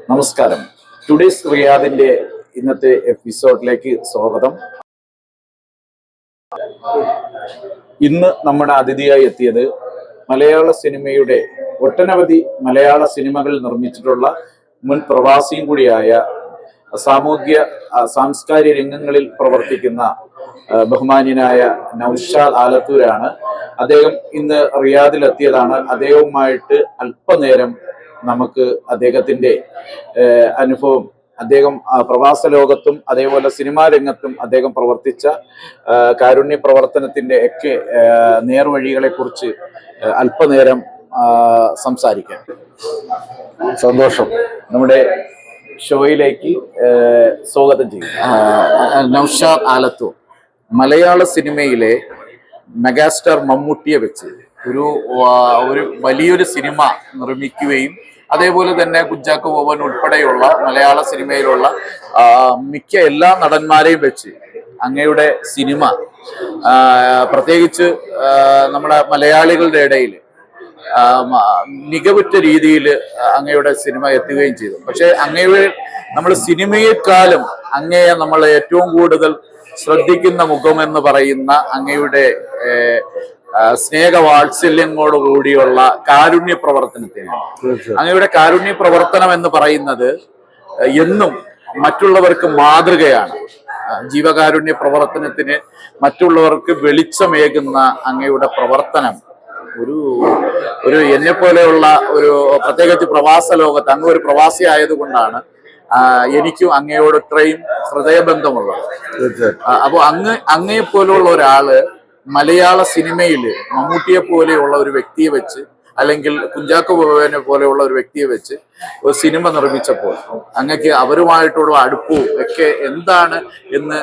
നമസ്കാരം. ടുഡേസ് റിയാദിന്റെ ഇന്നത്തെ എപ്പിസോഡിലേക്ക് സ്വാഗതം. ഇന്ന് നമ്മുടെ അതിഥിയായി എത്തിയത് മലയാള സിനിമയുടെ ഒട്ടനവധി മലയാള സിനിമകൾ നിർമ്മിച്ചിട്ടുള്ള മുൻ പ്രവാസിയും കൂടിയായ സാമൂഹ്യ സാംസ്കാരിക രംഗങ്ങളിൽ പ്രവർത്തിക്കുന്ന ബഹുമാന്യനായ നൌഷാദ് ആലത്തൂരാണ്. അദ്ദേഹം ഇന്ന് റിയാദിൽ എത്തിയതാണ്. അദ്ദേഹവുമായിട്ട് അല്പനേരം നമുക്ക് അദ്ദേഹത്തിന്റെ അനുഭവം അദ്ദേഹം പ്രവാസ ലോകത്തും അതേപോലെ സിനിമാ രംഗത്തും അദ്ദേഹം പ്രവർത്തിച്ച കാരുണ്യ പ്രവർത്തനത്തിന്റെ ഒക്കെ ഏഹ്, നേർവഴികളെ കുറിച്ച് അല്പനേരം സംസാരിക്കാം. സന്തോഷം. നമ്മുടെ ഷോയിലേക്ക് സ്വാഗതം ചെയ്യും നൌഷാദ് ആലത്തു ആലത്തൂർ. മലയാള സിനിമയിലെ മെഗാസ്റ്റാർ മമ്മൂട്ടിയെ വെച്ച് ഒരു ഒരു വലിയൊരു സിനിമ നിർമ്മിക്കുകയും അതേപോലെ തന്നെ കുഞ്ചാക്കോ ബോബൻ ഉൾപ്പെടെയുള്ള മലയാള സിനിമയിലുള്ള മിക്ക എല്ലാ നടന്മാരെയും വെച്ച് അങ്ങയുടെ സിനിമ പ്രത്യേകിച്ച് നമ്മുടെ മലയാളികളുടെ ഇടയിൽ മികവുറ്റ രീതിയിൽ അങ്ങയുടെ സിനിമ എത്തുകയും ചെയ്തു. പക്ഷേ അങ്ങയുടെ നമ്മൾ സിനിമയെക്കാളും അങ്ങയെ നമ്മൾ ഏറ്റവും കൂടുതൽ ശ്രദ്ധിക്കുന്ന മുഖം എന്ന് പറയുന്ന അങ്ങയുടെ ഏഹ്, ആ, സ്നേഹവാത്സല്യങ്ങളോട് കൂടിയുള്ള കാരുണ്യ പ്രവർത്തനത്തിന് അങ്ങയുടെ കാരുണ്യ പ്രവർത്തനം എന്ന് പറയുന്നത് എന്നും മറ്റുള്ളവർക്ക് മാതൃകയാണ്. ജീവകാരുണ്യ പ്രവർത്തനത്തിന് മറ്റുള്ളവർക്ക് വെളിച്ചമേകുന്ന അങ്ങയുടെ പ്രവർത്തനം. ഒരു ഒരു എന്നെ പോലെയുള്ള ഒരു പ്രത്യേകിച്ച് പ്രവാസ ലോകത്ത് അങ്ങ് ഒരു പ്രവാസി ആയതുകൊണ്ടാണ് എനിക്കും അങ്ങയോട് ഇത്രയും ഹൃദയബന്ധമുള്ളത്. അപ്പോൾ അങ്ങ് അങ്ങയെ പോലെയുള്ള ഒരാൾ മലയാള സിനിമയിൽ മമ്മൂട്ടിയെ പോലെയുള്ള ഒരു വ്യക്തിയെ വെച്ച് അല്ലെങ്കിൽ കുഞ്ചാക്കോ ബോബനെ പോലെയുള്ള ഒരു വ്യക്തിയെ വെച്ച് ഒരു സിനിമ നിർമ്മിച്ചപ്പോൾ അങ്ങക്ക് അവരുമായിട്ടുള്ള അടുപ്പവും ഒക്കെ എന്താണ് എന്ന്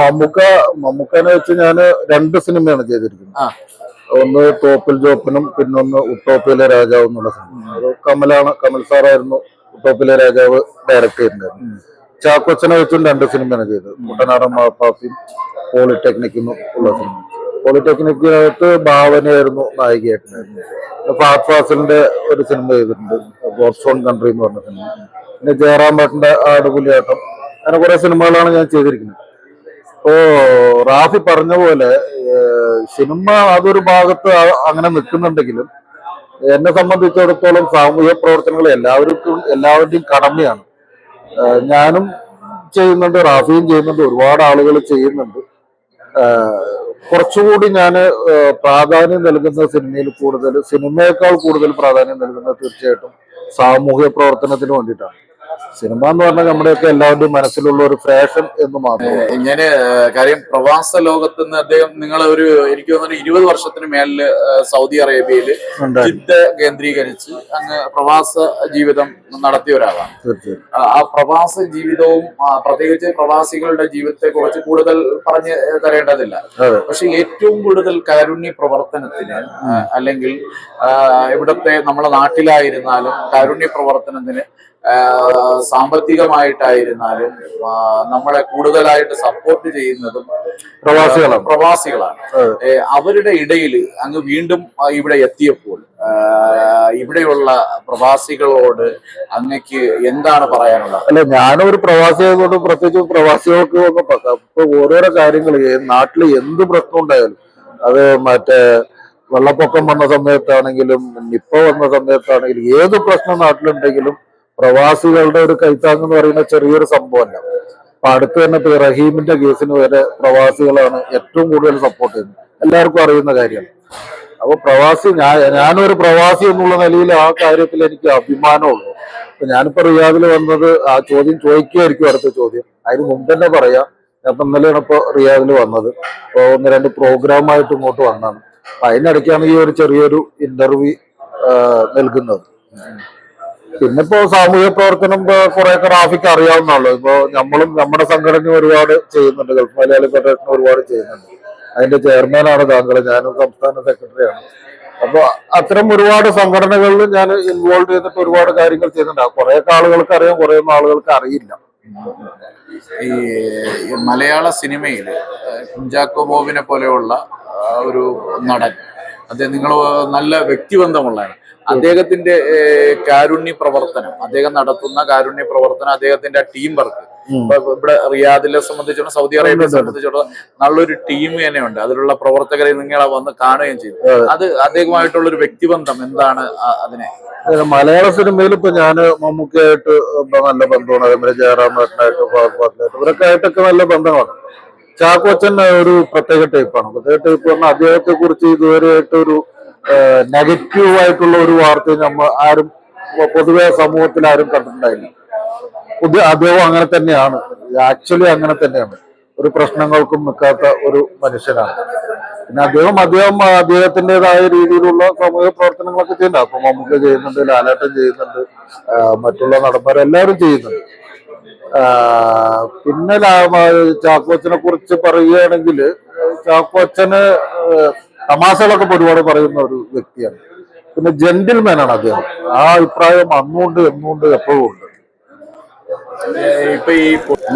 മമ്മൂക്ക മമ്മൂക്കനെ വെച്ച് ഞാൻ രണ്ട് സിനിമയാണ് ചെയ്തിരിക്കുന്നത്. ആ. ഒന്ന് തോപ്പിൽ ജോപ്പനും പിന്നൊന്ന് ഉട്ടോപ്പിലെ രാജാവ് എന്നുള്ള സിനിമ. കമലാണ് കമൽ സാറായിരുന്നു ഉട്ടോപ്പിലെ രാജാവ് ഡയറക്ട് ചെയ്തിട്ടുണ്ടായിരുന്നു ചാക്കോച്ചനെ വെച്ചും രണ്ട് സിനിമയാണ് ചെയ്തത്. കുട്ടനാടൻ മാപ്പാപ്പിയും പോളിടെക്നിക്കും ഉള്ള സിനിമ. പോളിടെക്നിക്കിനകത്ത് ഭാവനയായിരുന്നു നായികയായിട്ടുണ്ടായിരുന്നു ഫാത് ഫാസിലിന്റെ ഒരു സിനിമ ചെയ്തിട്ടുണ്ട്. ഗോഡ്സോൺ കൺട്രി എന്ന് പറഞ്ഞ സിനിമ. പിന്നെ ജയറാം ഭട്ടിന്റെ ആടുപുലിയാട്ടം അങ്ങനെ കുറെ സിനിമകളാണ് ഞാൻ ചെയ്തിരിക്കുന്നത്. ഇപ്പോ റാഫി പറഞ്ഞ പോലെ സിനിമ അതൊരു ഭാഗത്ത് അങ്ങനെ നിൽക്കുന്നുണ്ടെങ്കിലും എന്നെ സംബന്ധിച്ചിടത്തോളം സാമൂഹ്യ പ്രവർത്തനങ്ങൾ എല്ലാവർക്കും എല്ലാവരുടെയും കടമയാണ്. ഞാനും ചെയ്യുന്നുണ്ട് റാഫിയും ചെയ്യുന്നുണ്ട് ഒരുപാട് ആളുകൾ ചെയ്യുന്നുണ്ട്. കുറച്ചുകൂടി ഞാൻ പ്രാധാന്യം നൽകുന്ന സിനിമയിൽ കൂടുതൽ സിനിമയേക്കാൾ കൂടുതൽ പ്രാധാന്യം നൽകുന്നത് തീർച്ചയായിട്ടും സാമൂഹ്യ പ്രവർത്തനത്തിന് വേണ്ടിയിട്ടാണ്. സിനിമ എന്ന് പറഞ്ഞാൽ നമ്മുടെയൊക്കെ എല്ലാവരുടെയും മനസ്സിലുള്ള ഒരു ഫാഷൻ എന്ന് മാത്രം ഇങ്ങനെ കാര്യം പ്രവാസ ലോകത്ത് നിന്ന് അദ്ദേഹം നിങ്ങൾ ഒരു എനിക്ക് തോന്നുന്നു ഇരുപത് വർഷത്തിന് മേലിൽ സൗദി ജിദ്ദ കേന്ദ്രീകരിച്ച് അങ്ങ് പ്രവാസ ജീവിതം നടത്തിയ ഒരാളാണ്. ആ പ്രവാസ ജീവിതവും പ്രത്യേകിച്ച് പ്രവാസികളുടെ ജീവിതത്തെ കുറിച്ച് കൂടുതൽ പറഞ്ഞു തരേണ്ടതില്ല. പക്ഷെ ഏറ്റവും കൂടുതൽ കാരുണ്യ പ്രവർത്തനത്തിന് അല്ലെങ്കിൽ ഇവിടത്തെ നമ്മുടെ നാട്ടിലായിരുന്നാലും കാരുണ്യ പ്രവർത്തനത്തിന് സാമ്പത്തികമായിട്ടായിരുന്നാലും നമ്മളെ കൂടുതലായിട്ട് സപ്പോർട്ട് ചെയ്യുന്നതും പ്രവാസികളാണ്. പ്രവാസികളാണ്. അവരുടെ ഇടയിൽ അങ്ങ് വീണ്ടും ഇവിടെ എത്തിയപ്പോൾ ഇവിടെയുള്ള പ്രവാസികളോട് അങ്ങക്ക് എന്താണ് പറയാനുള്ളത്? അല്ല ഞാനും ഒരു പ്രവാസി ആയതുകൊണ്ട് പ്രത്യേകിച്ച് പ്രവാസികൾക്ക് ഇപ്പൊ ഓരോരോ കാര്യങ്ങൾ നാട്ടിൽ എന്ത് പ്രശ്നം ഉണ്ടായാലും അത് മറ്റേ വെള്ളപ്പൊക്കം വന്ന സമയത്താണെങ്കിലും നിപ്പ വന്ന സമയത്താണെങ്കിലും ഏത് പ്രശ്നം നാട്ടിലുണ്ടെങ്കിലും പ്രവാസികളുടെ ഒരു കൈത്താങ് എന്ന് പറയുന്ന ചെറിയൊരു സംഭവമല്ല. അപ്പൊ അടുത്ത് തന്നെ റഹീമിന്റെ കേസിന് വരെ പ്രവാസികളാണ് ഏറ്റവും കൂടുതൽ സപ്പോർട്ട് ചെയ്യുന്നത്. എല്ലാവർക്കും അറിയുന്ന കാര്യമാണ് അപ്പൊ പ്രവാസി ഞാൻ ഞാനൊരു പ്രവാസി എന്നുള്ള നിലയിൽ ആ കാര്യത്തിൽ എനിക്ക് അഭിമാനമുള്ളൂ. അപ്പൊ ഞാനിപ്പോ റിയാദിൽ വന്നത് ആ ചോദ്യം ചോദിക്കുകയായിരിക്കും അടുത്ത ചോദ്യം. അതിന് മുമ്പ് തന്നെ പറയാം. ഞാൻ ഇന്നലെയാണ് ഇപ്പൊ റിയാദിൽ വന്നത്. ഇപ്പൊ ഒന്ന് രണ്ട് പ്രോഗ്രാമായിട്ട് ഇങ്ങോട്ട് വന്നാണ് അപ്പൊ അതിനിടയ്ക്കാണ് ഈ ഒരു ചെറിയൊരു ഇന്റർവ്യൂ നൽകുന്നത്. പിന്നെ ഇപ്പോ സാമൂഹ്യ പ്രവർത്തനം കുറെ ഗ്രാഫിക് അറിയാവുന്നതാണല്ലോ ഇപ്പൊ നമ്മളും നമ്മുടെ സംഘടന ഒരുപാട് ചെയ്യുന്നുണ്ട്. ഗൾഫ് മലയാളി ഫെഡറേഷൻ ഒരുപാട് ചെയ്യുന്നുണ്ട്. അതിന്റെ ചെയർമാനാണ് താങ്കൾ ഞാനും സംസ്ഥാന സെക്രട്ടറിയാണ്. അപ്പൊ അത്തരം ഒരുപാട് സംഘടനകളിൽ ഞാൻ ഇൻവോൾവ് ചെയ്തിട്ട് ഒരുപാട് കാര്യങ്ങൾ ചെയ്യുന്നുണ്ട്. കുറെയൊക്കെ ആളുകൾക്ക് അറിയാം കുറെ ആളുകൾക്ക് അറിയില്ല. ഈ മലയാള സിനിമയിൽ കുഞ്ചാക്കോ ബോബിനെ പോലെയുള്ള ഒരു നടൻ അദ്ദേഹം നിങ്ങൾ നല്ല വ്യക്തിബന്ധമുള്ളതാണ്. അദ്ദേഹത്തിന്റെ കാരുണ്യ പ്രവർത്തനം അദ്ദേഹം നടത്തുന്ന കാരുണ്യ പ്രവർത്തനം അദ്ദേഹത്തിന്റെ ടീം വർക്ക് ഇവിടെ റിയാദിലെ സംബന്ധിച്ചിടത്തോളം സൗദി അറേബ്യയെ സംബന്ധിച്ചിടത്തോളം നല്ലൊരു ടീം തന്നെയുണ്ട്. അതിലുള്ള പ്രവർത്തകരെ നിങ്ങൾ വന്ന് കാണുകയും ചെയ്തു. അത്. അദ്ദേഹമായിട്ടുള്ള ഒരു വ്യക്തിബന്ധം എന്താണ് അതിനെ? മലയാള സിനിമയിൽ ഇപ്പൊ ഞാൻ മമ്മൂക്കയായിട്ട് നല്ല ബന്ധമാണ്. അതേപോലെ ജയറാം ഫഹദ്ഫാസിലായിട്ട് ഇവരൊക്കെ ആയിട്ടൊക്കെ നല്ല ബന്ധമാണ് ചാക്കോച്ചൻ ഒരു പ്രത്യേക ടൈപ്പാണ് പ്രത്യേക ടൈപ്പ് പറഞ്ഞാൽ അദ്ദേഹത്തെ കുറിച്ച് ഇതുവരെയായിട്ട് ഒരു നെഗറ്റീവ് ആയിട്ടുള്ള ഒരു വാർത്ത നമ്മൾ ആരും പൊതുവെ സമൂഹത്തിൽ ആരും കണ്ടിട്ടുണ്ടായില്ല. പുതിയ അദ്ദേഹം അങ്ങനെ തന്നെയാണ്. ആക്ച്വലി അങ്ങനെ തന്നെയാണ്. ഒരു പ്രശ്നങ്ങൾക്കും നിൽക്കാത്ത ഒരു മനുഷ്യനാണ്. പിന്നെ അദ്ദേഹം അദ്ദേഹം അദ്ദേഹത്തിന്റെതായ രീതിയിലുള്ള സാമൂഹിക പ്രവർത്തനങ്ങളൊക്കെ ചെയ്യുന്നുണ്ട്. അപ്പൊ മമ്മൂക്ക ചെയ്യുന്നുണ്ട് ലാലാട്ടം ചെയ്യുന്നുണ്ട് മറ്റുള്ള നടന്മാരെല്ലാവരും ചെയ്യുന്നുണ്ട്. പിന്നെ ചാക്കോച്ചനെ കുറിച്ച് പറയുകയാണെങ്കിൽ ചാക്കോച്ചന് തമാശകളൊക്കെ ഒരുപാട് പറയുന്ന ഒരു വ്യക്തിയാണ്. പിന്നെ ജെന്റിൽമാൻ ആണ് അദ്ദേഹം. ആ അഭിപ്രായം അന്നുകൊണ്ട് എന്നുകൊണ്ട് എപ്പോഴും ഉണ്ട്. ഇപ്പൊ ഈ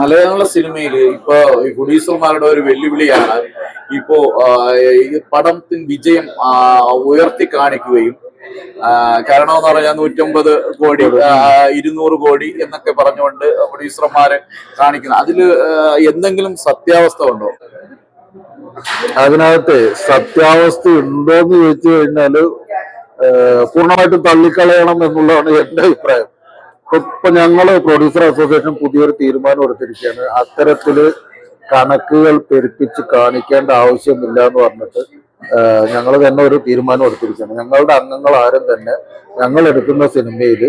മലയാള സിനിമയിൽ ഇപ്പൊ പ്രൊഡ്യൂസർമാരുടെ ഒരു വെല്ലുവിളിയാണ് ഇപ്പോ ഈ പടത്തിന് വിജയം ഉയർത്തി കാണിക്കുകയും കാരണമെന്ന് പറഞ്ഞാൽ നൂറ്റമ്പത് കോടി ഇരുന്നൂറ് കോടി എന്നൊക്കെ പറഞ്ഞുകൊണ്ട് പ്രൊഡ്യൂസർമാരെ കാണിക്കുന്നത്. അതിൽ എന്തെങ്കിലും സത്യാവസ്ഥ ഉണ്ടോ? അതിനകത്ത് സത്യാവസ്ഥ ഉണ്ടോന്ന് ചോദിച്ചു കഴിഞ്ഞാൽ പൂർണമായിട്ടും തള്ളിക്കളയണം എന്നുള്ളതാണ് എന്റെ അഭിപ്രായം. ഇപ്പൊ ഞങ്ങൾ പ്രൊഡ്യൂസർ അസോസിയേഷൻ പുതിയൊരു തീരുമാനം എടുത്തിരിക്കുകയാണ്. അത്തരത്തിൽ കണക്കുകൾ പെരുപ്പിച്ച് കാണിക്കേണ്ട ആവശ്യമില്ല എന്ന് പറഞ്ഞിട്ട് ഞങ്ങൾ തന്നെ ഒരു തീരുമാനം എടുത്തിരിക്കുകയാണ്. ഞങ്ങളുടെ അംഗങ്ങൾ ആരും തന്നെ ഞങ്ങൾ എടുക്കുന്ന സിനിമയിൽ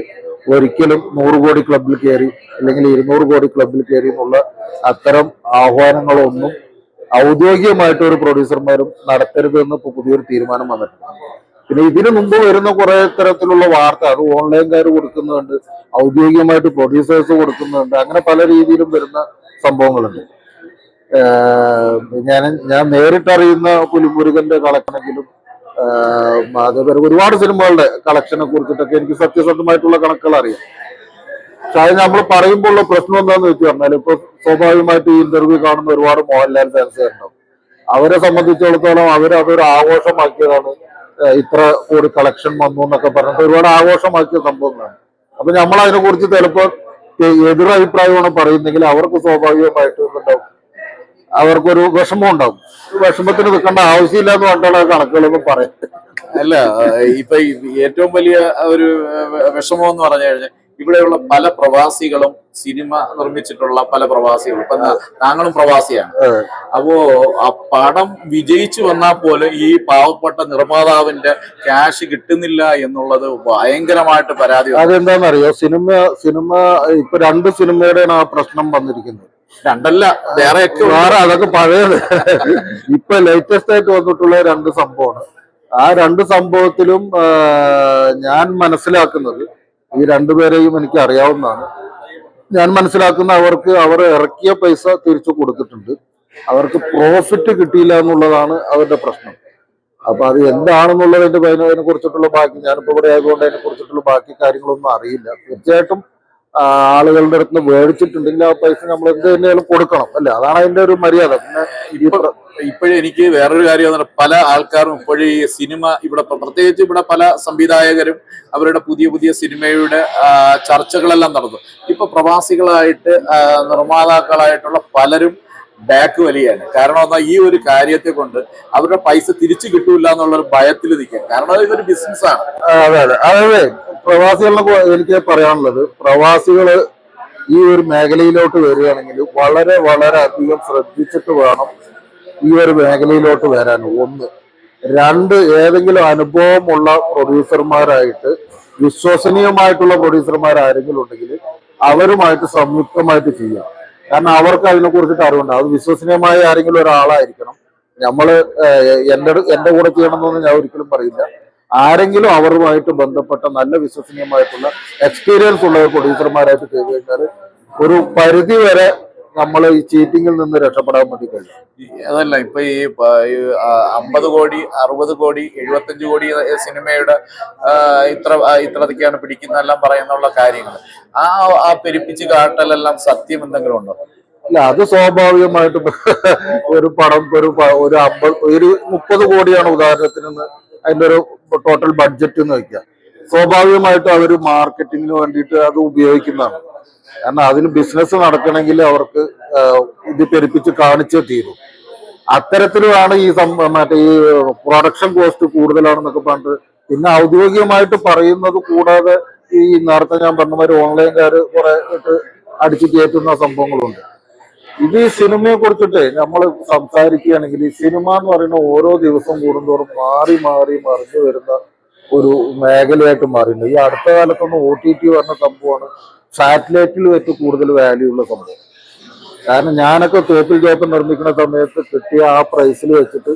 ഒരിക്കലും നൂറ് കോടി ക്ലബിൽ കയറി അല്ലെങ്കിൽ ഇരുന്നൂറ് കോടി ക്ലബിൽ കയറി എന്നുള്ള അത്തരം ആഹ്വാനങ്ങളൊന്നും ഔദ്യോഗികമായിട്ട് ഒരു പ്രൊഡ്യൂസർമാരും നടത്തരുത് എന്ന് ഇപ്പൊ പുതിയൊരു തീരുമാനം വന്നിട്ടുണ്ട്. പിന്നെ ഇതിനു മുമ്പ് വരുന്ന കുറെ തരത്തിലുള്ള വാർത്ത അത് ഓൺലൈൻകാർ കൊടുക്കുന്നുണ്ട് ഔദ്യോഗികമായിട്ട് പ്രൊഡ്യൂസേഴ്സ് കൊടുക്കുന്നുണ്ട് അങ്ങനെ പല രീതിയിലും വരുന്ന സംഭവങ്ങളുണ്ട്. ഞാൻ ഞാൻ നേരിട്ടറിയുന്ന പുലിമുരുകന്റെ കളക്ഷനെങ്കിലും അതേപോലെ ഒരുപാട് സിനിമകളുടെ കളക്ഷനെ കുറിച്ചിട്ടൊക്കെ എനിക്ക് സത്യസന്ധമായിട്ടുള്ള കണക്കുകൾ അറിയാം. പക്ഷെ അത് നമ്മൾ പറയുമ്പോൾ പ്രശ്നം എന്താണെന്ന് വെച്ച് പറഞ്ഞാൽ ഇപ്പൊ സ്വാഭാവികമായിട്ട് ഈ ഇന്റർവ്യൂ കാണുന്ന ഒരുപാട് മോഹൻലാൽ ഫാൻസ് ഉണ്ടാവും അവരെ സംബന്ധിച്ചിടത്തോളം അവർ അതൊരു ആഘോഷമാക്കിയതാണ്. ഇത്ര കൂടി കളക്ഷൻ വന്നു എന്നൊക്കെ പറഞ്ഞിട്ട് ഒരുപാട് ആഘോഷമാക്കിയ സംഭവങ്ങളാണ്. അപ്പൊ നമ്മൾ അതിനെ കുറിച്ച് ചിലപ്പോൾ എതിരഭിപ്രായമാണ് പറയുന്നെങ്കിൽ അവർക്ക് സ്വാഭാവികമായിട്ട് ഉണ്ടാവും അവർക്കൊരു വിഷമം ഉണ്ടാവും. വിഷമത്തിന് നിൽക്കേണ്ട ആവശ്യമില്ല എന്ന് പറഞ്ഞാൽ കണക്കുകളൊക്കെ പറയുന്നത്. അല്ല ഇപ്പൊ ഏറ്റവും വലിയ ഒരു വിഷമം എന്ന് പറഞ്ഞു കഴിഞ്ഞാൽ ഇവിടെയുള്ള പല പ്രവാസികളും സിനിമ നിർമ്മിച്ചിട്ടുള്ള പല പ്രവാസികളും. ഇപ്പൊ താങ്കളും പ്രവാസിയാണ്. അപ്പോ ആ പടം വിജയിച്ചു വന്നാൽ പോലും ഈ പാവപ്പെട്ട നിർമ്മാതാവിന്റെ ക്യാഷ് കിട്ടുന്നില്ല എന്നുള്ളത് ഭയങ്കരമായിട്ട് പരാതി. അതെന്താണെന്നറിയോ സിനിമ സിനിമ ഇപ്പൊ രണ്ട് സിനിമയുടെയാണ് ആ പ്രശ്നം വന്നിരിക്കുന്നത്. രണ്ടല്ല വേറെ. വേറെ അതൊക്കെ പഴയത്. ഇപ്പൊ ലേറ്റസ്റ്റ് ആയിട്ട് വന്നിട്ടുള്ള രണ്ട് സംഭവമാണ്. ആ രണ്ട് സംഭവത്തിലും ഞാൻ മനസ്സിലാക്കുന്നത് ഈ രണ്ടുപേരെയും എനിക്ക് അറിയാവുന്നതാണ്. ഞാൻ മനസ്സിലാക്കുന്ന അവർക്ക് അവർ ഇറക്കിയ പൈസ തിരിച്ചു കൊടുത്തിട്ടുണ്ട്. അവർക്ക് പ്രോഫിറ്റ് കിട്ടിയില്ല എന്നുള്ളതാണ് അവരുടെ പ്രശ്നം. അപ്പൊ അത് എന്താണെന്നുള്ളതിന്റെ അതിനെ കുറിച്ചിട്ടുള്ള ബാക്കി ഞാനിപ്പോ ഇവിടെ ആയതുകൊണ്ട് അതിനെ കുറിച്ചിട്ടുള്ള ബാക്കി കാര്യങ്ങളൊന്നും അറിയില്ല. തീർച്ചയായിട്ടും ആളുകളുടെ അടുത്ത് മേടിച്ചിട്ടുണ്ടെങ്കിൽ ആ പൈസ നമ്മൾ എന്ത് തന്നെയാലും കൊടുക്കണം. അല്ലെ? അതാണ് അതിന്റെ ഒരു മര്യാദ. പിന്നെ ഇപ്പോഴും എനിക്ക് വേറൊരു കാര്യം പല ആൾക്കാരും ഇപ്പോഴും ഈ സിനിമ ഇവിടെ പ്ര- പ്രത്യേകിച്ച് ഇവിടെ പല സംവിധായകരും അവരുടെ പുതിയ പുതിയ സിനിമയുടെ ചർച്ചകളെല്ലാം നടന്നു. ഇപ്പൊ പ്രവാസികളായിട്ട് നിർമ്മാതാക്കളായിട്ടുള്ള പലരും ബാക്ക് വലിയാണ്. കാരണം എന്നാൽ ഈ ഒരു കാര്യത്തെ കൊണ്ട് അവരുടെ പൈസ തിരിച്ചു കിട്ടൂല എന്നുള്ള ഒരു ഭയത്തിൽ നിൽക്കുക. കാരണം ഇതൊരു ബിസിനസ് ആണ്. അതെ അതെ. അതെ പ്രവാസികളെ എനിക്ക് പറയാനുള്ളത് പ്രവാസികൾ ഈ ഒരു മേഖലയിലോട്ട് വരികയാണെങ്കിൽ വളരെ വളരെ അധികം ശ്രദ്ധിച്ചിട്ട് വേണം ഈ ഒരു മേഖലയിലോട്ട് വരാൻ. ഒന്ന് രണ്ട് ഏതെങ്കിലും അനുഭവമുള്ള പ്രൊഡ്യൂസർമാരായിട്ട് വിശ്വസനീയമായിട്ടുള്ള പ്രൊഡ്യൂസർമാരാരെങ്കിലും ഉണ്ടെങ്കിൽ അവരുമായിട്ട് സംയുക്തമായിട്ട് ചെയ്യാം. കാരണം അവർക്ക് അതിനെ കുറിച്ചിട്ട് അറിവുണ്ട്. അത് വിശ്വസനീയമായ ആരെങ്കിലും ഒരാളായിരിക്കണം. നമ്മൾ എന്റെ എന്റെ കൂടെ ചെയ്യണമെന്നൊന്നും ഞാൻ ഒരിക്കലും പറയില്ല. ആരെങ്കിലും അവരുമായിട്ട് ബന്ധപ്പെട്ട നല്ല വിശ്വസനീയമായിട്ടുള്ള എക്സ്പീരിയൻസ് ഉള്ള പ്രൊഡ്യൂസർമാരായിട്ട് ചെയ്തു കഴിഞ്ഞാൽ ഒരു പരിധി വരെ നമ്മൾ ഈ ചീറ്റിങ്ങിൽ നിന്ന് രക്ഷപ്പെടാൻ വേണ്ടി കഴിയും. അതല്ല ഇപ്പൊ ഈ അമ്പത് കോടി അറുപത് കോടി എഴുപത്തഞ്ച് കോടി സിനിമയുടെ ഇത്ര ആ, ഇത്രതൊക്കെയാണ് പിടിക്കുന്നതെല്ലാം പറയുന്നുള്ള കാര്യങ്ങൾ ആ ആ പെരുപ്പിച്ച് കാട്ടലെല്ലാം സത്യം എന്തെങ്കിലും ഉണ്ടോ? അല്ല അത് സ്വാഭാവികമായിട്ട് ഒരു പടം ഒരു ഒരു അമ്പത് ഒരു മുപ്പത് കോടിയാണ് ഉദാഹരണത്തിന് അതിന്റെ ഒരു ടോട്ടൽ ബഡ്ജറ്റ് എന്ന് വെക്കുക. സ്വാഭാവികമായിട്ടും അവർ മാർക്കറ്റിങ്ങിന് വേണ്ടിയിട്ട് അത് ഉപയോഗിക്കുന്നതാണ്. കാരണം അതിന് ബിസിനസ് നടക്കണമെങ്കിൽ അവർക്ക് ഇത് പെരുപ്പിച്ച് കാണിച്ചേ തീരും. അത്തരത്തിലുമാണ് ഈ മറ്റേ ഈ പ്രൊഡക്ഷൻ കോസ്റ്റ് കൂടുതലാണെന്നൊക്കെ പറഞ്ഞിട്ട് പിന്നെ ഔദ്യോഗികമായിട്ട് പറയുന്നത് കൂടാതെ ഈ നേരത്തെ ഞാൻ പറഞ്ഞ മാതിരി ഓൺലൈൻകാർ കുറെ അടിച്ചു കയറ്റുന്ന സംഭവങ്ങളുണ്ട്. ഇത് ഈ സിനിമയെ കുറിച്ചിട്ട് നമ്മൾ സംസാരിക്കുകയാണെങ്കിൽ ഈ സിനിമ എന്ന് പറയുന്ന ഓരോ ദിവസം കൂടുന്തോറും മാറി മാറി മറിഞ്ഞു വരുന്ന ഒരു മേഖലയായിട്ട് മാറിയിട്ടുണ്ട്. ഈ അടുത്ത കാലത്തൊന്നും ഒ ടി ടി പറഞ്ഞ സംഭവമാണ് സാറ്റലൈറ്റിൽ വെച്ച് കൂടുതൽ വാല്യൂ ഉള്ള സംഭവം. കാരണം ഞാനൊക്കെ തോപ്പിൽ ജോപ്പ് നിർമ്മിക്കുന്ന സമയത്ത് കിട്ടിയ ആ പ്രൈസിൽ വെച്ചിട്ട്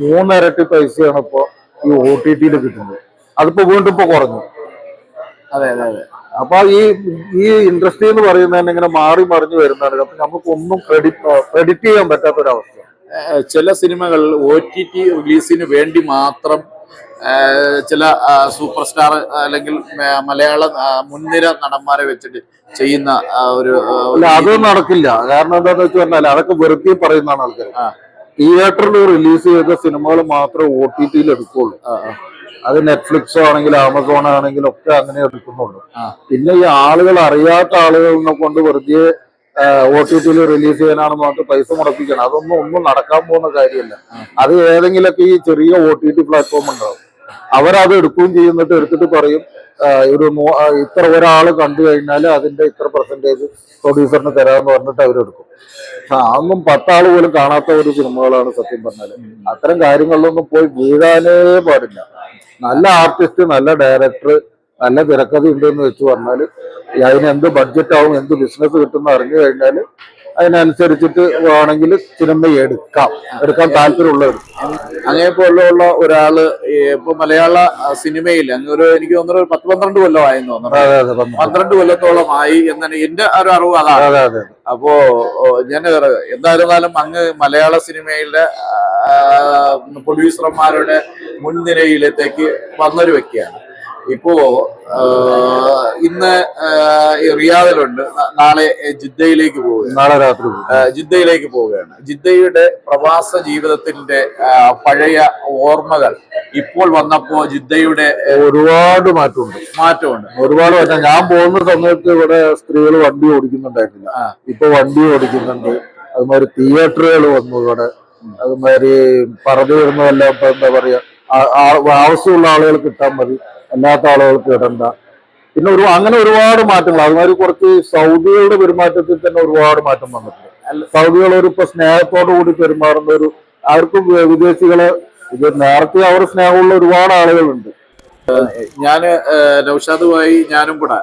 മൂന്നിരട്ടി പൈസയാണ് ഇപ്പോൾ ഈ ഒ ടി ടിയിൽ കിട്ടുന്നത്. അതിപ്പോൾ വീണ്ടും ഇപ്പോൾ കുറഞ്ഞു. അതെ അതെ അതെ. അപ്പൊ ഈ ഈ ഇൻഡസ്ട്രി എന്ന് പറയുന്നതന്നെ ഇങ്ങനെ മാറി മറിഞ്ഞു വരുന്നതാണ്. അപ്പൊ നമുക്കൊന്നും ക്രെഡിറ്റ് ക്രെഡിറ്റ് ചെയ്യാൻ പറ്റാത്തൊരവസ്ഥ ചില സിനിമകൾ ഒ ടി ടി റിലീസിന് വേണ്ടി മാത്രം ചില സൂപ്പർ സ്റ്റാർ അല്ലെങ്കിൽ മലയാള മുൻനിര നടന്മാരെ വെച്ചിട്ട് ചെയ്യുന്ന ഒരു അതൊന്നും നടക്കില്ല. കാരണം എന്താന്ന് വെച്ച് പറഞ്ഞാൽ അതൊക്കെ വെറുതെ പറയുന്നതാണ് ആൾക്കാർ. തിയേറ്ററിൽ റിലീസ് ചെയ്ത സിനിമകൾ മാത്രമേ ഒ ടി ടിയിൽ എടുക്കുള്ളൂ. അത് നെറ്റ്ഫ്ലിക്സോ ആണെങ്കിലും ആമസോൺ ആണെങ്കിലും ഒക്കെ അങ്ങനെ എടുക്കുന്നുള്ളൂ. പിന്നെ ഈ ആളുകൾ അറിയാത്ത ആളുകളെ കൊണ്ട് വെറുതെ ഒ ടി ടിയിൽ റിലീസ് ചെയ്യാനാണെന്ന് പറഞ്ഞിട്ട് പൈസ മുടപ്പിക്കണം അതൊന്നും ഒന്നും നടക്കാൻ പോകുന്ന കാര്യമല്ല. അത് ഏതെങ്കിലുമൊക്കെ ഈ ചെറിയ ഒ ടി ടി പ്ലാറ്റ്ഫോം ഉണ്ടാവും. അവരത് എടുക്കുകയും ചെയ്യുന്നിട്ട് എടുത്തിട്ട് പറയും ഒരു ഇത്ര ഒരാൾ കണ്ടു കഴിഞ്ഞാൽ അതിന്റെ ഇത്ര പെർസെന്റേജ് പ്രൊഡ്യൂസറിന് തരാമെന്ന് പറഞ്ഞിട്ട് അവരെടുക്കും. ആ അതൊന്നും പത്താൾ പോലും കാണാത്ത ഒരു സിനിമകളാണ് സത്യം പറഞ്ഞാൽ അത്തരം കാര്യങ്ങളിലൊന്നും പോയി വീഴാനേ പാടില്ല. നല്ല ആർട്ടിസ്റ്റ് നല്ല ഡയറക്ടർ നല്ല തിരക്കഥ ഉണ്ടെന്ന് വെച്ച് പറഞ്ഞാൽ അതിന് എന്ത് ബഡ്ജറ്റ് ആവും എന്ത് ബിസിനസ് കിട്ടുമെന്ന് അറിഞ്ഞു കഴിഞ്ഞാൽ അതിനനുസരിച്ചിട്ട് വേണമെങ്കിൽ സിനിമ എടുക്കാം. എടുക്കാൻ താല്പര്യമുള്ള അങ്ങനെ അങ്ങേ പോലുള്ള ഒരാൾ ഇപ്പൊ മലയാള സിനിമയിൽ അങ്ങനെ ഒരു എനിക്ക് തോന്നുന്നു ഒരു പത്ത് പന്ത്രണ്ട് കൊല്ലമായെന്ന് തോന്നുന്നു. പന്ത്രണ്ട്. കൊല്ലത്തോളം ആയി എന്നാണ് എന്റെ ഒരു അറിവ് അതാണ്. അതെ അതെ അപ്പോ ഞാൻ എന്തായിരുന്നാലും അങ്ങ് മലയാള സിനിമയിലെ പ്രൊഡ്യൂസർമാരുടെ മുൻനിരയിലത്തേക്ക് വന്നൊരു വ്യക്തിയാണ്. ഇപ്പോ ഇന്ന് റിയാദിലുണ്ട്. നാളെ ജിദ്ദയിലേക്ക് പോവുക നാളെ രാത്രി ജിദ്ദയിലേക്ക് പോവുകയാണ്. ജിദ്ദയുടെ പ്രവാസ ജീവിതത്തിന്റെ പഴയ ഓർമ്മകൾ ഇപ്പോൾ വന്നപ്പോ ജിദ്ദയുടെ ഒരുപാട് മാറ്റമുണ്ട്. മാറ്റമുണ്ട്. ഒരുപാട് മാറ്റം. ഞാൻ പോകുന്ന സമയത്ത് ഇവിടെ സ്ത്രീകൾ വണ്ടി ഓടിക്കുന്നുണ്ടായിരുന്നില്ല. ആ. ഇപ്പൊ വണ്ടി ഓടിക്കുന്നുണ്ട്. അതുമാതിരി തിയേറ്ററുകൾ വന്നു ഇവിടെ. അതുമാതിരി പറഞ്ഞു വരുന്നതെല്ലാം ഇപ്പൊ എന്താ പറയാ ആവശ്യമുള്ള ആളുകൾ കിട്ടാൻ മതി. അല്ലാത്ത ആളുകൾക്ക് ഇടണ്ട. പിന്നെ ഒരു അങ്ങനെ ഒരുപാട് മാറ്റങ്ങൾ. അതുമാതിരി കുറച്ച് സൗദികളുടെ പെരുമാറ്റത്തിൽ തന്നെ ഒരുപാട് മാറ്റം വന്നിട്ടുണ്ട്. സൗദികൾ ഒരു ഇപ്പൊ സ്നേഹത്തോടു കൂടി പെരുമാറുന്ന ഒരു അവർക്കും വിദേശികളെ ഇത് നേരത്തെ അവർ സ്നേഹമുള്ള ഒരുപാട് ആളുകളുണ്ട്. ഞാൻ നൌഷാദുമായി ഞാനും കൂടെ.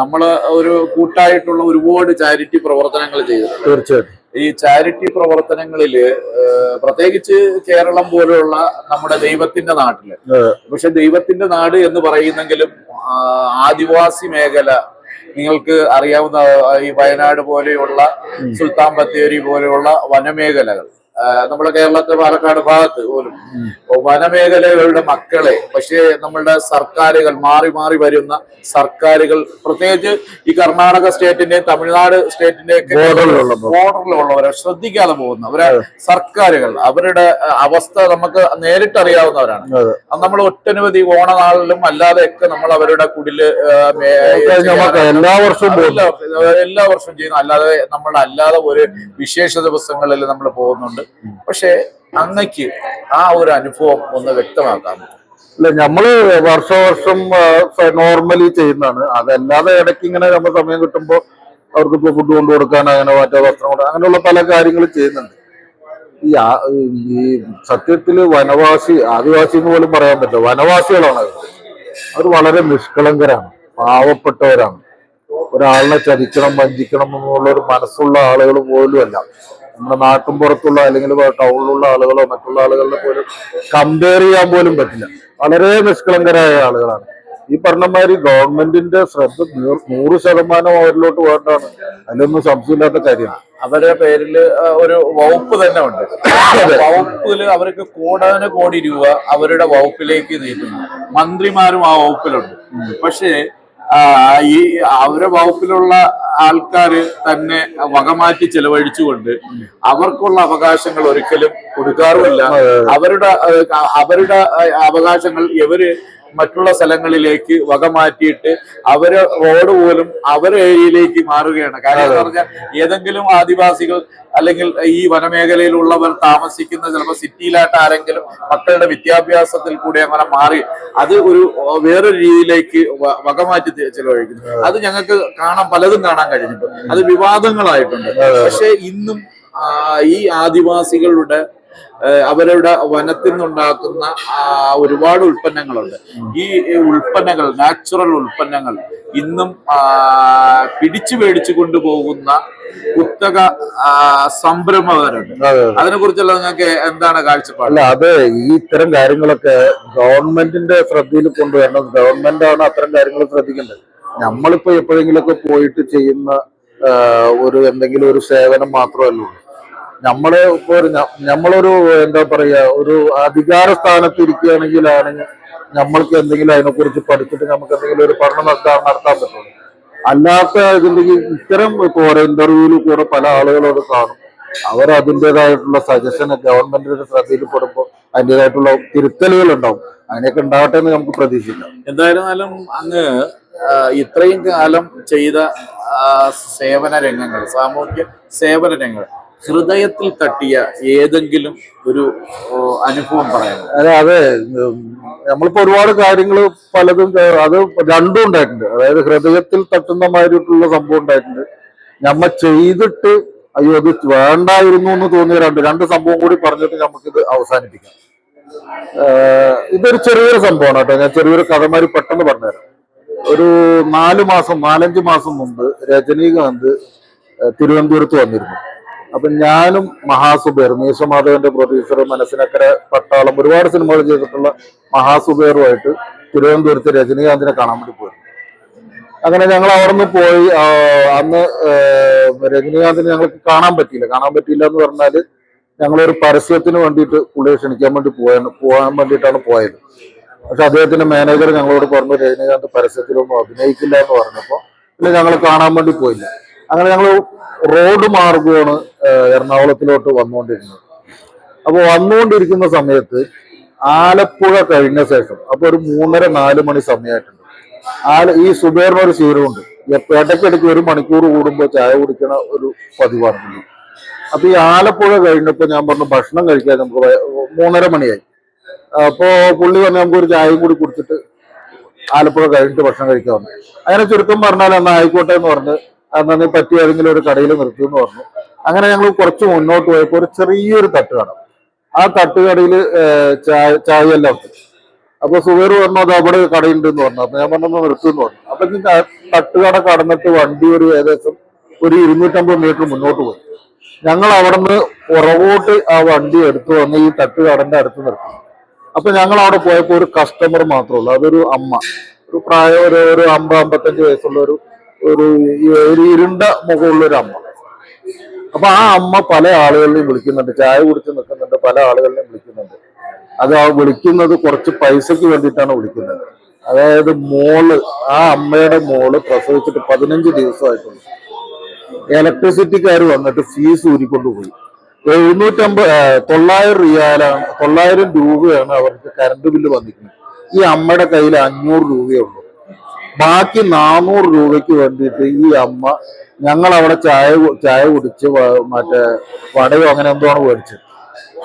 നമ്മൾ ഒരു കൂട്ടായിട്ടുള്ള ഒരുപാട് ചാരിറ്റി പ്രവർത്തനങ്ങൾ ചെയ്തിട്ടുണ്ട്. തീർച്ചയായിട്ടും. ഈ ചാരിറ്റി പ്രവർത്തനങ്ങളിൽ പ്രത്യേകിച്ച് കേരളം പോലുള്ള നമ്മുടെ ദൈവത്തിന്റെ നാട്ടിൽ. പക്ഷെ ദൈവത്തിന്റെ നാട് എന്ന് പറയുന്നെങ്കിലും ആദിവാസി മേഖല നിങ്ങൾക്ക് അറിയാവുന്ന ഈ വയനാട് പോലെയുള്ള സുൽത്താൻ ബത്തേരി പോലെയുള്ള വനമേഖലകൾ. നമ്മുടെ കേരളത്തെ പാലക്കാട് ഭാഗത്ത് പോലും വനമേഖലകളുടെ മക്കളെ പക്ഷേ നമ്മളുടെ സർക്കാരുകൾ മാറി മാറി വരുന്ന സർക്കാരുകൾ പ്രത്യേകിച്ച് ഈ കർണാടക സ്റ്റേറ്റിന്റെയും തമിഴ്നാട് സ്റ്റേറ്റിന്റെയും ബോർഡറിലുള്ളവരെ ശ്രദ്ധിക്കാതെ പോകുന്ന അവരെ സർക്കാരുകൾ അവരുടെ അവസ്ഥ നമുക്ക് നേരിട്ടറിയാവുന്നവരാണ്. അത്. നമ്മൾ ഒട്ടനവധി ഓണനാളിലും അല്ലാതെയൊക്കെ നമ്മൾ അവരുടെ കുടിൽ എല്ലാ വർഷവും- എല്ലാ വർഷവും ചെയ്യുന്നു. അല്ലാതെ നമ്മൾ അല്ലാതെ ഒരു വിശേഷ ദിവസങ്ങളിൽ നമ്മൾ പോകുന്നുണ്ട്. പക്ഷെ അങ്ങക്ക് ആ ഒരു അനുഭവം ഒന്ന് വ്യക്തമാക്കാൻ അല്ല നമ്മൾ വർഷവർഷം നോർമലി ചെയ്യുന്നതാണ്. അതല്ലാതെ ഇടയ്ക്ക് ഇങ്ങനെ നമ്മൾ സമയം കിട്ടുമ്പോൾ അവർക്ക് ഇപ്പൊ ഫുഡ് കൊണ്ടു കൊടുക്കാൻ അങ്ങനെ മറ്റേ വസ്ത്രം കൊടുക്കാൻ അങ്ങനെയുള്ള പല കാര്യങ്ങളും ചെയ്യുന്നുണ്ട്. ഈ ഈ സത്യത്തിൽ വനവാസി ആദിവാസി എന്ന് പോലും പറയാൻ പറ്റില്ല. വനവാസികളാണ് അവർ അവർ വളരെ നിഷ്കളങ്കരാണ്. പാവപ്പെട്ടവരാണ്. ഒരാളിനെ ചതിക്കണം വഞ്ചിക്കണം എന്നുള്ള ഒരു മനസ്സുള്ള ആളുകൾ പോലും അല്ല നമ്മുടെ നാട്ടും പുറത്തുള്ള അല്ലെങ്കിൽ ടൗണിലുള്ള ആളുകളോ മറ്റുള്ള ആളുകളുടെ പോലും കമ്പയർ ചെയ്യാൻ പോലും പറ്റില്ല. വളരെ നിഷ്കളങ്കരായ ആളുകളാണ്. ഈ പറഞ്ഞമാതിരി ഗവൺമെന്റിന്റെ ശ്രദ്ധ നൂറ് ശതമാനം അവരിലോട്ട് വേണ്ടാണ് അതിലൊന്നും സംശയമില്ലാത്ത കാര്യമാണ്. അവരുടെ പേരിൽ ഒരു വകുപ്പ് തന്നെ ഉണ്ട്. വകുപ്പിൽ അവർക്ക് കോടാന കോടി രൂപ അവരുടെ വകുപ്പിലേക്ക് നീട്ടുന്നു. മന്ത്രിമാരും ആ വകുപ്പിലുണ്ട്. പക്ഷേ ഈ അവരുടെ വകുപ്പിലുള്ള ആൾക്കാർ തന്നെ വകമാറ്റി ചെലവഴിച്ചുകൊണ്ട് അവർക്കുള്ള അവകാശങ്ങൾ ഒരിക്കലും കൊടുക്കാറുമില്ല. അവരുടെ അവരുടെ അവകാശങ്ങൾ ഇവർ മറ്റുള്ള സ്ഥലങ്ങളിലേക്ക് വക മാറ്റിയിട്ട് അവരെ റോഡ് പോലും അവരെ ഏരിയയിലേക്ക് മാറുകയാണ്. കാര്യം എന്ന് പറഞ്ഞാൽ ഏതെങ്കിലും ആദിവാസികൾ അല്ലെങ്കിൽ ഈ വനമേഖലയിലുള്ളവർ താമസിക്കുന്ന ചിലപ്പോൾ സിറ്റിയിലായിട്ട് ആരെങ്കിലും മക്കളുടെ വിദ്യാഭ്യാസത്തിൽ കൂടി അങ്ങനെ മാറി അത് ഒരു വേറൊരു രീതിയിലേക്ക് വക വകമാറ്റി ചിലവഴിക്കുന്നു. അത് ഞങ്ങൾക്ക് കാണാൻ പലതും കാണാൻ കഴിഞ്ഞിട്ടുണ്ട്. അത് വിവാദങ്ങളായിട്ടുണ്ട്. പക്ഷെ ഇന്നും ഈ ആദിവാസികളുടെ അവരുടെ വനത്തിൽ നിന്നുണ്ടാക്കുന്ന ഒരുപാട് ഉൽപ്പന്നങ്ങളുണ്ട്. ഈ ഉൽപ്പന്നങ്ങൾ നാച്ചുറൽ ഉൽപ്പന്നങ്ങൾ ഇന്നും പിടിച്ചു മേടിച്ചു കൊണ്ടുപോകുന്ന കുത്തക സംരംഭകരുണ്ട്. അതെ അതിനെ കുറിച്ചുള്ള നിങ്ങൾക്ക് എന്താണ് കാഴ്ചപ്പാട്? അല്ല അത് ഈ ഇത്തരം കാര്യങ്ങളൊക്കെ ഗവൺമെന്റിന്റെ ശ്രദ്ധയിൽ കൊണ്ടുവരണം. ഗവൺമെന്റ് ആണ് അത്തരം കാര്യങ്ങൾ ശ്രദ്ധിക്കേണ്ടത്. നമ്മളിപ്പോ എപ്പോഴെങ്കിലുമൊക്കെ പോയിട്ട് ചെയ്യുന്ന ഒരു എന്തെങ്കിലും ഒരു സേവനം മാത്രമല്ല നമ്മൾ ഇപ്പൊ ഒരു ന- നമ്മളൊരു എന്താ പറയാ ഒരു അധികാര സ്ഥാനത്ത് ഇരിക്കുകയാണെങ്കിലാണ് നമ്മൾക്ക് എന്തെങ്കിലും അതിനെക്കുറിച്ച് പഠിച്ചിട്ട് നമുക്ക് എന്തെങ്കിലും ഒരു പഠനം നടത്താൻ നടത്താൻ പറ്റുള്ളൂ. അല്ലാത്ത ഇതിന്റെ ഇത്തരം ഇപ്പൊ ഓരോ ഇന്റർവ്യൂവിൽ കൂടെ പല ആളുകളോട് കാണും. അവർ അതിന്റെതായിട്ടുള്ള സജഷൻ ഗവൺമെന്റിന്റെ ശ്രദ്ധയിൽപ്പെടുമ്പോൾ അതിന്റെതായിട്ടുള്ള തിരുത്തലുകൾ ഉണ്ടാവും. അങ്ങനെയൊക്കെ ഉണ്ടാവട്ടെ എന്ന് നമുക്ക് പ്രതീക്ഷിക്കാം. എന്തായിരുന്നാലും അങ്ങ് ഇത്രയും കാലം ചെയ്ത സേവന രംഗങ്ങൾ സാമൂഹ്യ സേവന രംഗങ്ങൾ ഹൃദയത്തിൽ തട്ടിയ ഏതെങ്കിലും ഒരു അനുഭവം പറയാമോ? അതെ അതെ. നമ്മളിപ്പോ ഒരുപാട് കാര്യങ്ങൾ പലതും അത് രണ്ടും ഉണ്ടായിട്ടുണ്ട്. അതായത് ഹൃദയത്തിൽ തട്ടുന്ന മാതിരിട്ടുള്ള സംഭവം ഉണ്ടായിട്ടുണ്ട്. നമ്മ ചെയ്തിട്ട് അയ്യോ അത് വേണ്ടായിരുന്നു എന്ന് തോന്നിയ രണ്ട് രണ്ട് സംഭവം കൂടി പറഞ്ഞിട്ട് നമുക്കിത് അവസാനിപ്പിക്കാം. ഇതൊരു ചെറിയൊരു സംഭവമാണ് കേട്ടോ. ഞാൻ ചെറിയൊരു കഥമാരി പെട്ടെന്ന് പറഞ്ഞുതരാം. ഒരു നാല് മാസം നാലഞ്ച് മാസം മുമ്പ് രജനീകാന്ത് തിരുവനന്തപുരത്ത് വന്നിരുന്നു. അപ്പൊ ഞാനും മഹാസുബേർ മീശമാധവന്റെ പ്രൊഡ്യൂസർ മനസ്സിനക്കര പട്ടാളം ഒരുപാട് സിനിമകൾ ചെയ്തിട്ടുള്ള മഹാസുബേറുമായിട്ട് തിരുവനന്തപുരത്ത് രജനീകാന്തിനെ കാണാൻ വേണ്ടി പോയി അങ്ങനെ ഞങ്ങൾ അവിടെ നിന്ന് പോയി അന്ന് രജനീകാന്തിനെ ഞങ്ങൾക്ക് കാണാൻ പറ്റിയില്ല. കാണാൻ പറ്റിയില്ല എന്ന് പറഞ്ഞാൽ ഞങ്ങളൊരു പരസ്യത്തിന് വേണ്ടിയിട്ട് പുള്ളിയെ ക്ഷണിക്കാൻ വേണ്ടി പോയാണ് പോകാൻ വേണ്ടിയിട്ടാണ് പോയത്. പക്ഷെ അദ്ദേഹത്തിന്റെ മാനേജർ ഞങ്ങളോട് പറഞ്ഞു രജനീകാന്ത് പരസ്യത്തിലൊന്നും അഭിനയിക്കില്ല എന്ന് പറഞ്ഞപ്പോൾ പിന്നെ ഞങ്ങൾ കാണാൻ വേണ്ടി പോയില്ല. അങ്ങനെ ഞങ്ങൾ റോഡ് മാർഗമാണ് എറണാകുളത്തിലോട്ട് വന്നുകൊണ്ടിരുന്നത്. അപ്പോൾ വന്നുകൊണ്ടിരിക്കുന്ന സമയത്ത് ആലപ്പുഴ കഴിഞ്ഞ ശേഷം അപ്പോൾ ഒരു മൂന്നര നാല് മണി സമയമായിട്ടുണ്ട് ആല ഈ സുബേറിന് ഒരു ശീലമുണ്ട്. ഇടയ്ക്കിടയ്ക്ക് ഒരു മണിക്കൂർ കൂടുമ്പോൾ ചായ കുടിക്കണ ഒരു പതിവാണ്. അപ്പോൾ അപ്പൊ ഈ ആലപ്പുഴ കഴിഞ്ഞപ്പോൾ ഞാൻ പറഞ്ഞു ഭക്ഷണം കഴിക്കാൻ നമുക്ക് മൂന്നര മണിയായി. അപ്പോൾ പുള്ളി പറഞ്ഞു നമുക്ക് ഒരു ചായയും കൂടി കുടിച്ചിട്ട് ആലപ്പുഴ കഴിഞ്ഞിട്ട് ഭക്ഷണം കഴിക്കാൻ അങ്ങനെ ചുരുക്കം പറഞ്ഞാൽ എന്നാൽ ആയിക്കോട്ടെ എന്ന് പറഞ്ഞ് എന്നാ നീ പറ്റിയ ഏതെങ്കിലും ഒരു കടയിൽ നിർത്തിയെന്ന് പറഞ്ഞു. അങ്ങനെ ഞങ്ങൾ കുറച്ച് മുന്നോട്ട് പോയപ്പോൾ ഒരു ചെറിയൊരു തട്ടുകട ആ തട്ടുകടയിൽ ചായ ചായയെല്ലാം ഉണ്ട്. അപ്പൊ സുഹേർ പറഞ്ഞു അത് അവിടെ കടയുണ്ട് എന്ന് പറഞ്ഞു. അപ്പൊ ഞാൻ പറഞ്ഞു നിർത്തുമെന്ന് പറഞ്ഞു. അപ്പൊ തട്ടുകട കടന്നിട്ട് വണ്ടി ഒരു ഏകദേശം ഒരു ഇരുന്നൂറ്റമ്പത് മീറ്റർ മുന്നോട്ട് പോയി. ഞങ്ങൾ അവിടെ നിന്ന് പുറകോട്ട് ആ വണ്ടി എടുത്തു വന്ന് ഈ തട്ടുകടന്റെ അടുത്ത് നിർത്തി. അപ്പൊ ഞങ്ങൾ അവിടെ പോയപ്പോൾ ഒരു കസ്റ്റമർ മാത്രമേ ഉള്ളൂ. അതൊരു അമ്മ. ഒരു പ്രായം ഒരു ഒരു അമ്പത് അമ്പത്തഞ്ച് വയസ്സുള്ള ഒരു ഒരു ഒരു ഇരുണ്ട മുഖമുള്ള ഒരു അമ്മ. അപ്പൊ ആ അമ്മ പല ആളുകളെയും വിളിക്കുന്നുണ്ട്. ചായ കുടിച്ച് നിൽക്കുന്നുണ്ട്. പല ആളുകളെയും വിളിക്കുന്നുണ്ട്. അത് ആ വിളിക്കുന്നത് കുറച്ച് പൈസക്ക് വേണ്ടിയിട്ടാണ് വിളിക്കുന്നത്. അതായത് മോൾ ആ അമ്മയുടെ മോൾ പ്രസവിച്ചിട്ട് പതിനഞ്ച് ദിവസമായിട്ടുണ്ട്. ഇലക്ട്രിസിറ്റിക്കാർ വന്നിട്ട് ഫീസ് ഊരിക്കൊണ്ടുപോയി എഴുന്നൂറ്റമ്പത് തൊള്ളായിരം റിയാലാണ് തൊള്ളായിരം രൂപയാണ് അവർക്ക് കറണ്ട് ബില്ല് വന്നിരിക്കുന്നത്. ഈ അമ്മയുടെ കയ്യിൽ അഞ്ഞൂറ് രൂപയേ ഉള്ളൂ. ബാക്കി നാനൂറ് രൂപയ്ക്ക് വേണ്ടിയിട്ട് ഈ അമ്മ ഞങ്ങൾ അവിടെ ചായ ചായ കുടിച്ച് മറ്റേ വടയോ അങ്ങനെ എന്തോ ആണ് മേടിച്ചത്.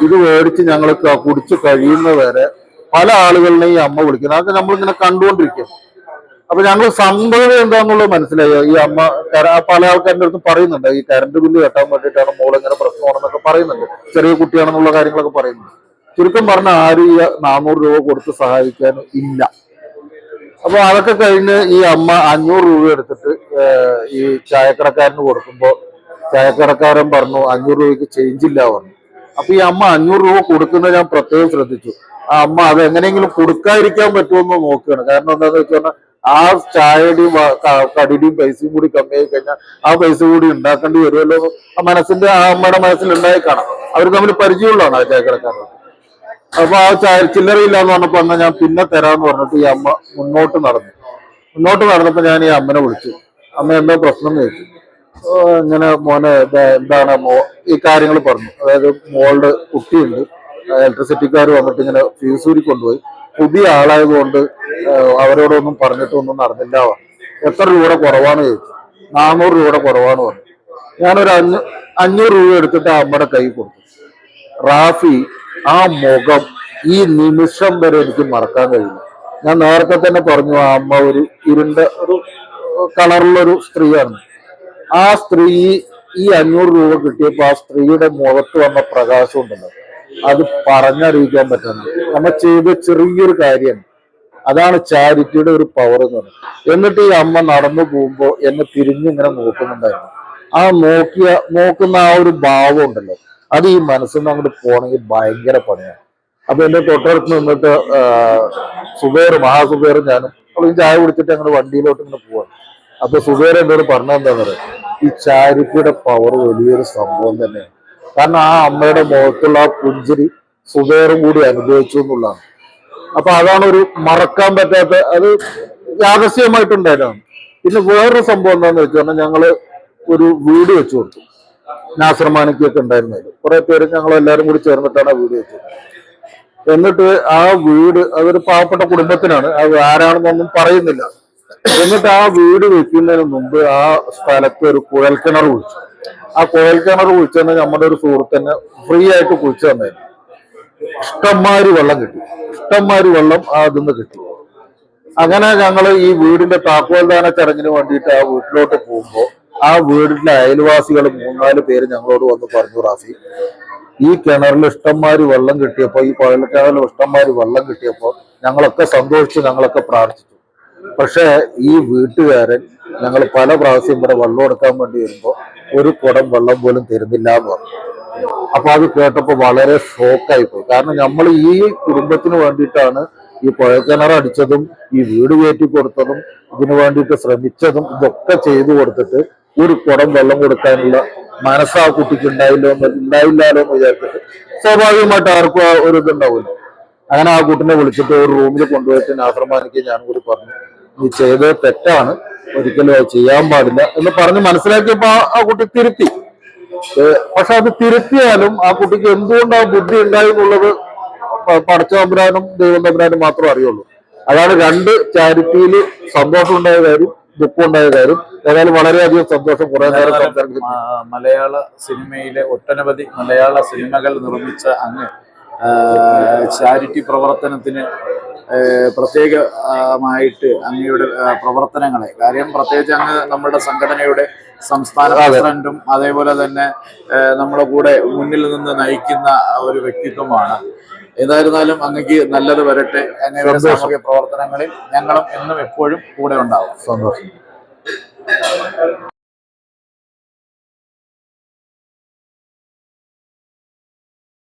ഇത് മേടിച്ച് ഞങ്ങൾ കുടിച്ച് കഴിയുന്നവരെ പല ആളുകളിനെയും ഈ അമ്മ വിളിക്കുന്നത് അതൊക്കെ നമ്മളിങ്ങനെ കണ്ടുകൊണ്ടിരിക്കും. അപ്പൊ ഞങ്ങൾ സംഭവം എന്താണെന്നുള്ളത് മനസ്സിലായി. ഈ അമ്മ പല ആൾക്കാരുടെ അടുത്ത് പറയുന്നുണ്ട്. ഈ കറണ്ട് ബില്ല് കെട്ടാൻ വേണ്ടിയിട്ടാണ് മോൾ ഇങ്ങനെ പ്രശ്നമാണെന്നൊക്കെ പറയുന്നുണ്ട്. ചെറിയ കുട്ടിയാണെന്നുള്ള കാര്യങ്ങളൊക്കെ പറയുന്നുണ്ട്. ചുരുക്കം പറഞ്ഞ ആരും ഈ നാനൂറ് രൂപ കൊടുത്ത് സഹായിക്കാൻ ഇല്ല. അപ്പൊ അതൊക്കെ കഴിഞ്ഞ് ഈ അമ്മ അഞ്ഞൂറ് രൂപ എടുത്തിട്ട് ഈ ചായക്കടക്കാരന് കൊടുക്കുമ്പോ ചായക്കടക്കാരൻ പറഞ്ഞു അഞ്ഞൂറ് രൂപയ്ക്ക് ചേഞ്ച് ഇല്ല പറഞ്ഞു. അപ്പൊ ഈ അമ്മ അഞ്ഞൂറ് രൂപ കൊടുക്കുന്നത് ഞാൻ പ്രത്യേകം ശ്രദ്ധിച്ചു. ആ അമ്മ അത് എങ്ങനെയെങ്കിലും കൊടുക്കാതിരിക്കാൻ പറ്റുമെന്ന് നോക്കുകയാണ്. കാരണം എന്താണെന്ന് വെച്ചാൽ ആ ചായയുടെയും കടിയുടെയും പൈസയും കൂടി കമ്മിയായി കഴിഞ്ഞാൽ ആ പൈസ കൂടി ഉണ്ടാക്കേണ്ടി വരുമല്ലോ ആ മനസ്സിന്റെ ആ അമ്മയുടെ മനസ്സിൽ ഉണ്ടായി കാണാം. അവർ തമ്മിൽ പരിചയമുള്ളതാണ് ആ ചായക്കടക്കാരൻ അപ്പൊ ആ ചായ ചില്ലറയില്ല എന്ന് പറഞ്ഞപ്പോ എന്നാ ഞാൻ പിന്നെ തരാന്ന് പറഞ്ഞിട്ട് ഈ അമ്മ മുന്നോട്ട് നടന്നു. മുന്നോട്ട് നടന്നപ്പോ ഞാൻ ഈ അമ്മനെ വിളിച്ചു. അമ്മ എന്തോ പ്രശ്നം ചോദിച്ചു. ഇങ്ങനെ മോനെ എന്താണ് മോ ഈ കാര്യങ്ങൾ പറഞ്ഞു. അതായത് മോളുടെ കുട്ടിയുണ്ട്. ഇലക്ട്രിസിറ്റിക്കാർ വന്നിട്ട് ഇങ്ങനെ ഫ്യൂസ് ഊരി കൊണ്ടുപോയി. പുതിയ ആളായതുകൊണ്ട് കൊണ്ട് അവരോടൊന്നും പറഞ്ഞിട്ടൊന്നും നടന്നില്ല. എത്ര രൂപയുടെ കുറവാണ് ചോദിച്ചു. നാനൂറ് രൂപയുടെ കുറവാണ് പറഞ്ഞു. ഞാനൊരു അഞ്ഞൂ അഞ്ഞൂറ് രൂപ എടുത്തിട്ട് അമ്മയുടെ കൈ കൊടുത്തു. റാഫി ആ മുഖം ഈ നിമിഷം വരെ എനിക്ക് മറക്കാൻ കഴിയില്ല. ഞാൻ നേരത്തെ തന്നെ പറഞ്ഞു ആ അമ്മ ഒരു ഇരുണ്ട ഒരു കളറുള്ളൊരു സ്ത്രീയാണ്. ആ സ്ത്രീ ഈ അഞ്ഞൂറ് രൂപ കിട്ടിയപ്പോൾ ആ സ്ത്രീയുടെ മുഖത്ത് വന്ന പ്രകാശം ഉണ്ടല്ലോ. അത് പറഞ്ഞറിയിക്കാൻ പറ്റണം നമ്മൾ ചെയ്ത ചെറിയൊരു കാര്യം. അതാണ് ചാരിറ്റിയുടെ ഒരു പവർ എന്ന് പറയുന്നത്. എന്നിട്ട് ഈ അമ്മ നടന്നു പോകുമ്പോൾ എന്നെ തിരിഞ്ഞിങ്ങനെ നോക്കുന്നുണ്ടായിരുന്നു. ആ നോക്കിയ നോക്കുന്ന ആ ഒരു ഭാവം ഉണ്ടല്ലോ. അത് ഈ മനസ്സിൽ നിന്ന് അങ്ങോട്ട് പോകണമെങ്കിൽ ഭയങ്കര പണിയാണ് അപ്പൊ എന്റെ തൊട്ടടുത്ത് നിന്നിട്ട് സുബേർ മഹാസുബേർ ഞാനും അപ്പോൾ ഈ ചായ കുടിച്ചിട്ട് അങ്ങനെ വണ്ടിയിലോട്ട് ഇങ്ങനെ പോവാണ്. അപ്പൊ സുബേർ എന്നോട് പറഞ്ഞെന്താ പറയുക ഈ ചാരിറ്റിയുടെ പവർ വലിയൊരു സംഭവം തന്നെയാണ്. കാരണം ആ അമ്മയുടെ മുഖത്തുള്ള ആ പുഞ്ചിരി സുബേറും കൂടി അനുഭവിച്ചു എന്നുള്ളതാണ്. അപ്പൊ അതാണ് ഒരു മറക്കാൻ പറ്റാത്ത അത് യാദസ്യമായിട്ടുണ്ടായതാണ് പിന്നെ വേറൊരു സംഭവം എന്താണെന്ന് വെച്ചാൽ ഞങ്ങൾ ഒരു വീട് വെച്ചു കൊടുത്തു. നാസർ മാണിക്കൊക്കെ ഉണ്ടായിരുന്നത്. കുറെ പേര് ഞങ്ങൾ എല്ലാവരും കൂടി ചേർന്നിട്ടാണ് ആ വീട് വെച്ചത്. എന്നിട്ട് ആ വീട് അതൊരു പാവപ്പെട്ട കുടുംബത്തിനാണ്. അത് ആരാണെന്നൊന്നും പറയുന്നില്ല. എന്നിട്ട് ആ വീട് വെക്കുന്നതിന് മുമ്പ് ആ സ്ഥലത്ത് ഒരു കുഴൽക്കിണർ കുഴിച്ചു. ആ കുഴൽക്കിണർ കുഴിച്ചെന്ന് നമ്മുടെ ഒരു സുഹൃത്തിനെ ഫ്രീ ആയിട്ട് കുഴിച്ചു തന്നായിരുന്നു ഇഷ്ടംമാരി വെള്ളം കിട്ടി. ഇഷ്ടംമാരി വെള്ളം അതിന്ന് കിട്ടി. അങ്ങനെ ഞങ്ങൾ ഈ വീടിന്റെ താക്കോൽദാന ചടങ്ങിന് വേണ്ടിയിട്ട് ആ വീട്ടിലോട്ട് പോകുമ്പോൾ ആ വീടിന്റെ അയൽവാസികൾ മൂന്നാൽ പേര് ഞങ്ങളോട് വന്ന് പറഞ്ഞു റാഫി ഈ കിണറിൽ ഇഷ്ടംമാതിരി വെള്ളം കിട്ടിയപ്പോൾ ഈ കുഴൽക്കിണറിൽ ഇഷ്ടംമാര് വെള്ളം കിട്ടിയപ്പോൾ ഞങ്ങളൊക്കെ സന്തോഷിച്ച് ഞങ്ങളൊക്കെ പ്രാർത്ഥിച്ചു. പക്ഷേ ഈ വീട്ടുകാരൻ ഞങ്ങൾ പല പ്രാവശ്യം ഇവിടെ വെള്ളം എടുക്കാൻ വേണ്ടി വരുമ്പോൾ ഒരു കുടം വെള്ളം പോലും തരുന്നില്ല എന്ന് പറഞ്ഞു. അപ്പൊ അത് കേട്ടപ്പോ വളരെ ഷോക്കായി പോയി. കാരണം നമ്മൾ ഈ കുടുംബത്തിന് വേണ്ടിയിട്ടാണ് ഈ പുഴക്കിണർ അടിച്ചതും ഈ വീട് കയറ്റി കൊടുത്തതും ഇതിനു വേണ്ടിയിട്ട് ശ്രമിച്ചതും ഇതൊക്കെ ചെയ്തു കൊടുത്തിട്ട് ഒരു കുടം വെള്ളം കൊടുക്കാനുള്ള മനസ്സാ കുട്ടിക്ക് ഉണ്ടായില്ലോ എന്ന് ഉണ്ടായില്ലാലോ എന്ന് വിചാരിച്ചിട്ട് സ്വാഭാവികമായിട്ട് ആർക്കും ആ ഒരു ഇതുണ്ടാവില്ല. അങ്ങനെ ആ കുട്ടിനെ വിളിച്ചിട്ട് ഒരു റൂമിൽ കൊണ്ടുപോയിട്ട് നാസർമാനിക്ക് ഞാൻ കൂടി പറഞ്ഞു നീ ചെയ്തത് തെറ്റാണ് ഒരിക്കലും അത് ചെയ്യാൻ പാടില്ല എന്ന് പറഞ്ഞ് മനസ്സിലാക്കിയപ്പോ ആ- ആ കുട്ടി തിരുത്തി. പക്ഷെ അത് തിരുത്തിയാലും ആ കുട്ടിക്ക് എന്തുകൊണ്ട് ആ ബുദ്ധി ഉണ്ടായി എന്നുള്ളത് പടച്ച തമ്പുരാനും ദൈവം തമ്പുരാനും മാത്രമേ അറിയുള്ളൂ. അതാണ് രണ്ട് ചാരിറ്റിയിൽ സന്തോഷം ഉണ്ടായ കാര്യം. ദുഃഖം ഉണ്ടായ കാര്യം ഏതായാലും വളരെയധികം സന്തോഷം കുറെ നേരം മലയാള സിനിമയിലെ ഒട്ടനവധി മലയാള സിനിമകൾ നിർമ്മിച്ച അങ്ങ് ചാരിറ്റി പ്രവർത്തനത്തിന് പ്രത്യേകമായിട്ട് അങ്ങയുടെ പ്രവർത്തനങ്ങളെ. കാര്യം പ്രത്യേകിച്ച് അങ്ങ് നമ്മുടെ സംഘടനയുടെ സംസ്ഥാന പ്രസിഡന്റും അതേപോലെ തന്നെ നമ്മുടെ കൂടെ മുന്നിൽ നിന്ന് നയിക്കുന്ന ഒരു വ്യക്തിത്വമാണ് ഏതായിരുന്നാലും അങ്ങക്ക് നല്ലത് വരട്ടെ. അങ്ങയുടെ സാമൂഹ്യ പ്രവർത്തനങ്ങളിൽ ഞങ്ങളും എന്നും എപ്പോഴും കൂടെ ഉണ്ടാവും. സന്തോഷം.